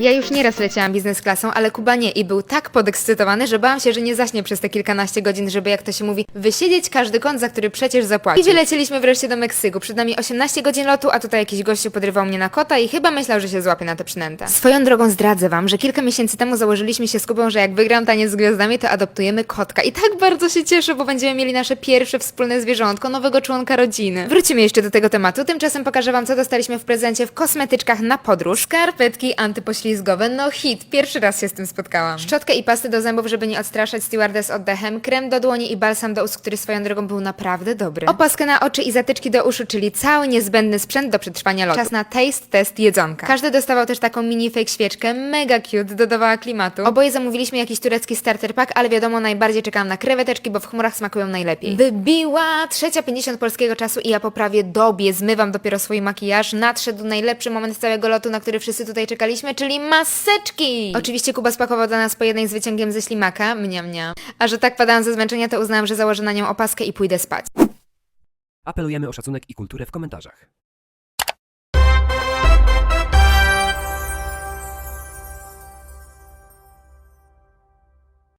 Ja już nieraz leciałam biznes klasą, ale Kuba nie i był tak podekscytowany, że bałam się, że nie zaśnie przez te kilkanaście godzin, żeby jak to się mówi, wysiedzieć każdy kąt, za który przecież zapłacił. I wylecieliśmy wreszcie do Meksyku. Przed nami 18 godzin lotu, a tutaj jakiś gościu podrywał mnie na kota i chyba myślał, że się złapie na tę przynętę. Swoją drogą zdradzę wam, że kilka miesięcy temu założyliśmy się z Kubą, że jak wygram taniec z gwiazdami, to adoptujemy kotka. I tak bardzo się cieszę, bo będziemy mieli nasze pierwsze wspólne zwierzątko, nowego członka rodziny. Wrócimy jeszcze do tego tematu. Tymczasem pokażę wam, co dostaliśmy w prezencie w kosmetyczkach na podróż. Skarpetki antypoślizgowe, no hit. Pierwszy raz się z tym spotkałam. Szczotkę i pasty do zębów, żeby nie odstraszać stewardess oddechem, krem do dłoni i balsam do ust, który swoją drogą był naprawdę dobry. Opaskę na oczy i zatyczki do uszu, czyli cały niezbędny sprzęt do przetrwania lotu. Czas na taste test jedzonka. Każdy dostawał też taką mini fake świeczkę, mega cute, dodawała klimatu. Oboje zamówiliśmy jakiś turecki starter pack, ale wiadomo, najbardziej czekałam na kreweteczki, bo w chmurach smakują najlepiej. Wybiła trzecia 50 polskiego czasu i ja po prawie dobie zmywam dopiero swój makijaż. Nadszedł najlepszy moment całego lotu, na który wszyscy tutaj czekaliśmy, czyli maseczki! Oczywiście Kuba spakował dla nas po jednej z wyciągiem ze ślimaka, mnia mnia. A że tak padałam ze zmęczenia, to uznałam, że założę na nią opaskę i pójdę spać. Apelujemy o szacunek i kulturę w komentarzach.